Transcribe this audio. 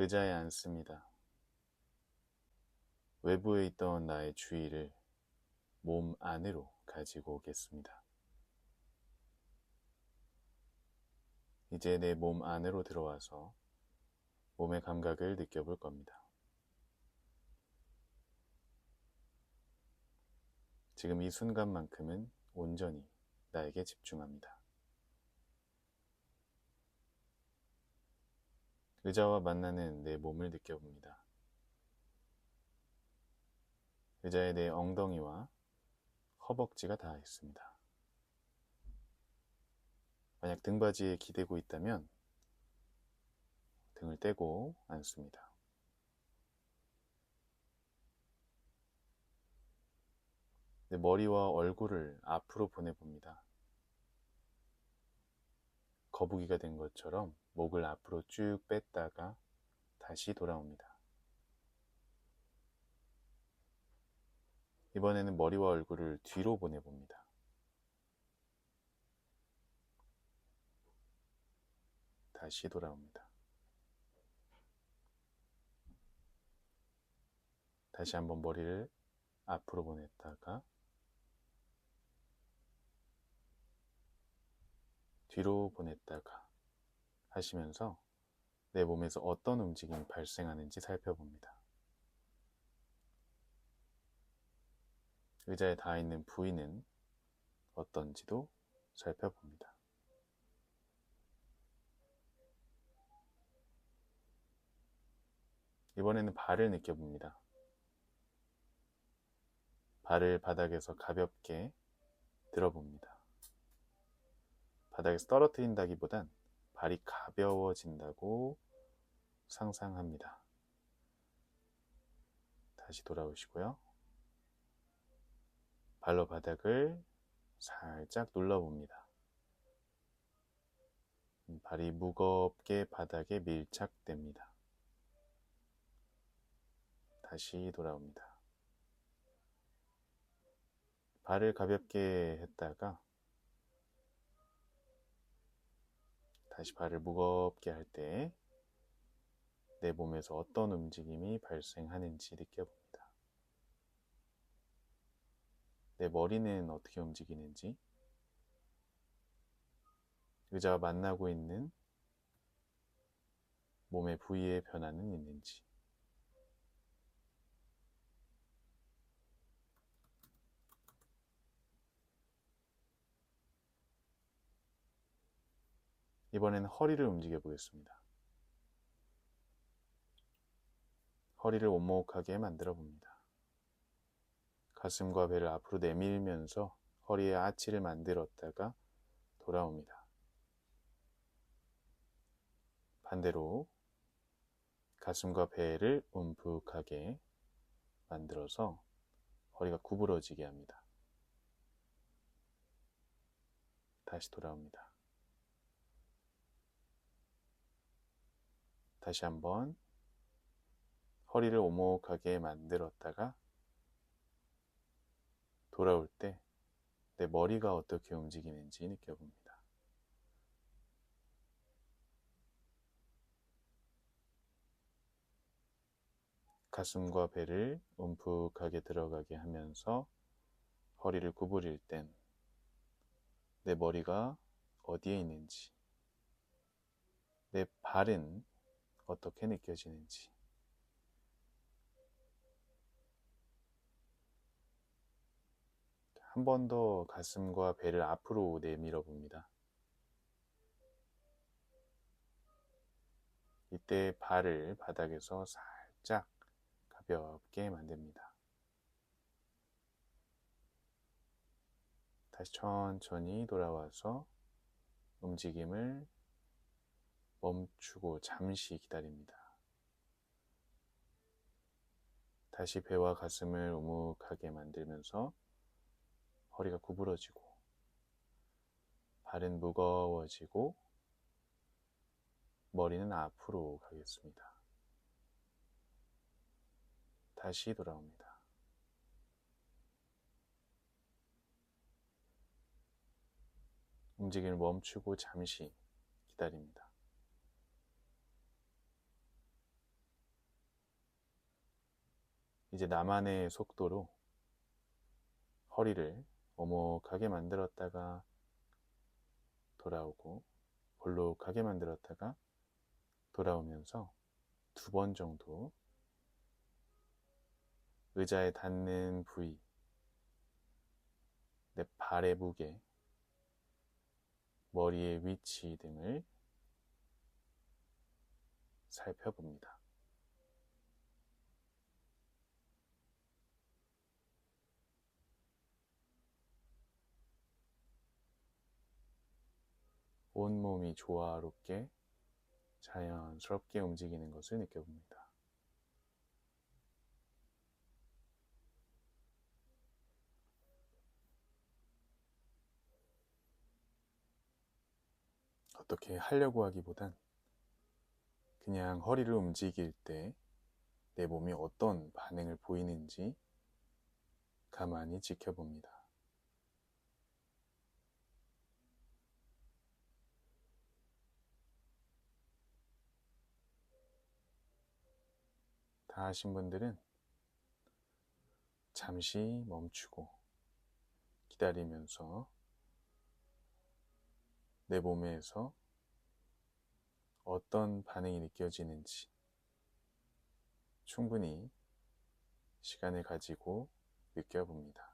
의자에 앉습니다. 외부에 있던 나의 주의를 몸 안으로 가지고 오겠습니다. 이제 내 몸 안으로 들어와서 몸의 감각을 느껴볼 겁니다. 지금 이 순간만큼은 온전히 나에게 집중합니다. 의자와 만나는 내 몸을 느껴봅니다. 의자에 내 엉덩이와 허벅지가 닿아 있습니다. 만약 등받이에 기대고 있다면 등을 떼고 앉습니다. 내 머리와 얼굴을 앞으로 보내봅니다. 거북이가 된 것처럼 목을 앞으로 쭉 뺐다가 다시 돌아옵니다. 이번에는 머리와 얼굴을 뒤로 보내봅니다. 다시 돌아옵니다. 다시 한번 머리를 앞으로 보냈다가 뒤로 보냈다가 하시면서 내 몸에서 어떤 움직임이 발생하는지 살펴봅니다. 의자에 닿아 있는 부위는 어떤지도 살펴봅니다. 이번에는 발을 느껴봅니다. 발을 바닥에서 가볍게 들어봅니다. 바닥에서 떨어뜨린다기보단 발이 가벼워진다고 상상합니다. 다시 돌아오시고요. 발로 바닥을 살짝 눌러봅니다. 발이 무겁게 바닥에 밀착됩니다. 다시 돌아옵니다. 발을 가볍게 했다가 다시 발을 무겁게 할 때 내 몸에서 어떤 움직임이 발생하는지 느껴봅니다. 내 머리는 어떻게 움직이는지, 의자와 만나고 있는 몸의 부위의 변화는 있는지, 이번에는 허리를 움직여 보겠습니다. 허리를 오목하게 만들어 봅니다. 가슴과 배를 앞으로 내밀면서 허리의 아치를 만들었다가 돌아옵니다. 반대로 가슴과 배를 움푹하게 만들어서 허리가 구부러지게 합니다. 다시 돌아옵니다. 다시 한번 허리를 오목하게 만들었다가 돌아올 때 내 머리가 어떻게 움직이는지 느껴봅니다. 가슴과 배를 움푹하게 들어가게 하면서 허리를 구부릴 땐 내 머리가 어디에 있는지, 내 발은 어떻게 느껴지는지. 한 번 더 가슴과 배를 앞으로 내밀어 봅니다. 이때 발을 바닥에서 살짝 가볍게 만듭니다. 다시 천천히 돌아와서 움직임을 멈추고 잠시 기다립니다. 다시 배와 가슴을 우묵하게 만들면서 허리가 구부러지고 발은 무거워지고 머리는 앞으로 가겠습니다. 다시 돌아옵니다. 움직임을 멈추고 잠시 기다립니다. 이제 나만의 속도로 허리를 오목하게 만들었다가 돌아오고 볼록하게 만들었다가 돌아오면서 두 번 정도 의자에 닿는 부위, 내 발의 무게, 머리의 위치 등을 살펴봅니다. 온몸이 조화롭게 자연스럽게 움직이는 것을 느껴봅니다. 어떻게 하려고 하기보단 그냥 허리를 움직일 때 내 몸이 어떤 반응을 보이는지 가만히 지켜봅니다. 다 하신 분들은 잠시 멈추고 기다리면서 내 몸에서 어떤 반응이 느껴지는지 충분히 시간을 가지고 느껴봅니다.